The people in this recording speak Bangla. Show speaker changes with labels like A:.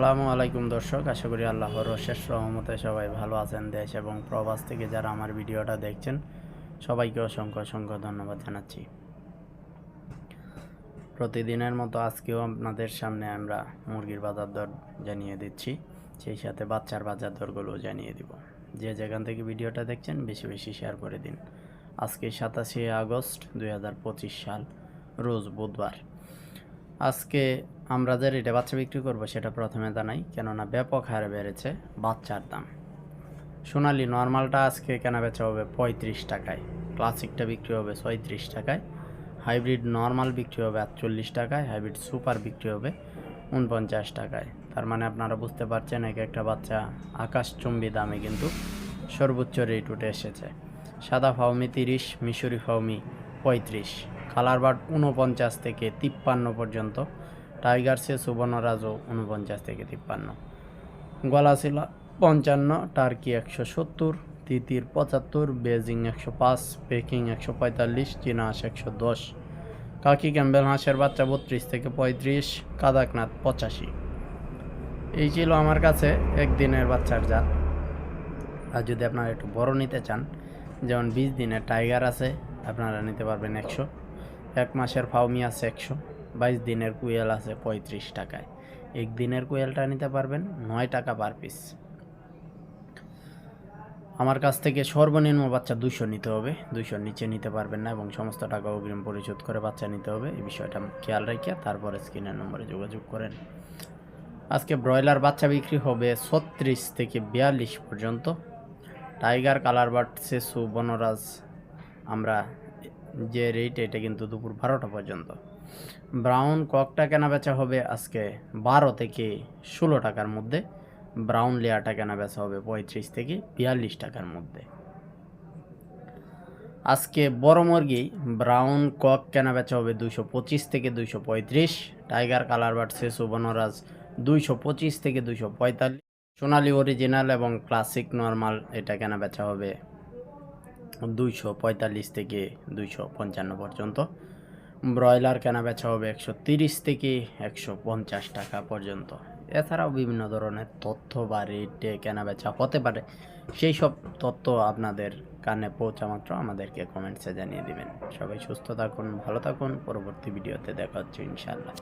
A: আসসালামু আলাইকুম দর্শক, আশা করি আল্লাহর শেষ রহমতে সবাই ভালো আছেন দেশ এবং প্রবাস থেকে যারা আমার ভিডিওটা দেখছেন, সবাইকে অসংখ্য অসংখ্য ধন্যবাদ জানাচ্ছি। প্রতিদিনের মতো আজকেও আপনাদের সামনে আমরা মুরগির বাজার দর জানিয়ে দিচ্ছি, সেই সাথে বাচ্চার বাজার দরগুলোও জানিয়ে দিব। যে যেখান থেকে ভিডিওটা দেখছেন, বেশি বেশি শেয়ার করে দিন। আজকে সাতাশে আগস্ট দু হাজার পঁচিশ সাল, রোজ বুধবার। আজকে আমরা যে রেটে বাচ্চা বিক্রি করব সেটা প্রথমে জানাই কেননা ব্যাপক হারে বেড়েছে বাচ্চার দাম। সোনালি নর্মালটা আজকে কেনা বেচা হবে পঁয়ত্রিশ টাকায়, ক্লাসিকটা বিক্রি হবে ছয়ত্রিশ টাকায়, হাইব্রিড নর্মাল বিক্রি হবে আটচল্লিশ টাকায়, হাইব্রিড সুপার বিক্রি হবে উনপঞ্চাশ টাকায়। তার মানে আপনারা বুঝতে পারছেন এক একটা বাচ্চা আকাশচুম্বী দামে কিন্তু সর্বোচ্চ রেট উঠে এসেছে। সাদা ফাউমি তিরিশ, মিশরি ফাউমি পঁয়ত্রিশ। কালার বার্ড উনপঞ্চাশ থেকে তিপ্পান্ন পর্যন্ত। টাইগার সে সুবর্ণরাজও উনপঞ্চাশ থেকে তিপ্পান্ন। গলা ছিল পঞ্চান্ন, টার্কি একশো সত্তর, তিতির পঁচাত্তর, বেজিং একশো পাঁচ, পেকিং একশো পঁয়তাল্লিশ চীনা হাঁস একশো দশ। কাকি ক্যাম্বেল হাঁসের বাচ্চা বত্রিশ থেকে পঁয়ত্রিশ, কাদাকনাথ পঁচাশি। এই ছিল আমার কাছে একদিনের বাচ্চার জাত। আর যদি আপনারা একটু বড় নিতে চান, যেমন বিশ দিনের টাইগার আছে, আপনারা নিতে পারবেন একশো। এক মাসের ফাউমি আছে একশো বাইশ দিনের কুয়েল আছে পঁয়ত্রিশ টাকায়। এক দিনের কুয়েলটা নিতে পারবেন নয় টাকা পার পিস আমার কাছ থেকে সর্বনিম্ন বাচ্চা দুশো নিতে হবে। দুশোর নিচে নিতে পারবেন না এবং সমস্ত টাকা অগ্রিম পরিশোধ করে বাচ্চা নিতে হবে। এই বিষয়টা খেয়াল রেখে তারপরে স্ক্রিনের নম্বরে যোগাযোগ করেন। আজকে ব্রয়লার বাচ্চা বিক্রি হবে ছত্রিশ থেকে বিয়াল্লিশ পর্যন্ত। টাইগার কালার বাট সেসু, বনরাজ আমরা যে রেট এটা কিন্তু দুপুর বারোটা পর্যন্ত। ব্রাউন ককটা কেনা বেচা হবে আজকে বারো থেকে ষোলো টাকার মধ্যে। ব্রাউন লেয়ারটা কেনা বেচা হবে পঁয়ত্রিশ থেকে বিয়াল্লিশ টাকার মধ্যে। আজকে বড় মুরগি ব্রাউন কক কেনা বেচা হবে দুইশো পঁচিশ থেকে দুইশো পঁয়ত্রিশ। টাইগার কালার বাট সেসু বনরাজ দুইশো পঁচিশ থেকে দুইশো পঁয়তাল্লিশ। সোনালি অরিজিনাল এবং ক্লাসিক নর্মাল এটা কেনা বেচা হবে দুইশো পঁয়তাল্লিশ থেকে দুইশো পঞ্চান্ন পর্যন্ত। ব্রয়লার কেনা বেচা হবে একশো তিরিশ থেকে একশো পঞ্চাশ টাকা পর্যন্ত। এছাড়াও বিভিন্ন ধরনের তথ্য বা রেটে কেনা বেচা হতে পারে। সেই সব তথ্য আপনাদের কানে পৌঁছা মাত্র আমাদেরকে কমেন্টসে জানিয়ে দিবেন। সবাই সুস্থ থাকুন, ভালো থাকুন। পরবর্তী ভিডিওতে দেখা হচ্ছে ইনশাআল্লাহ।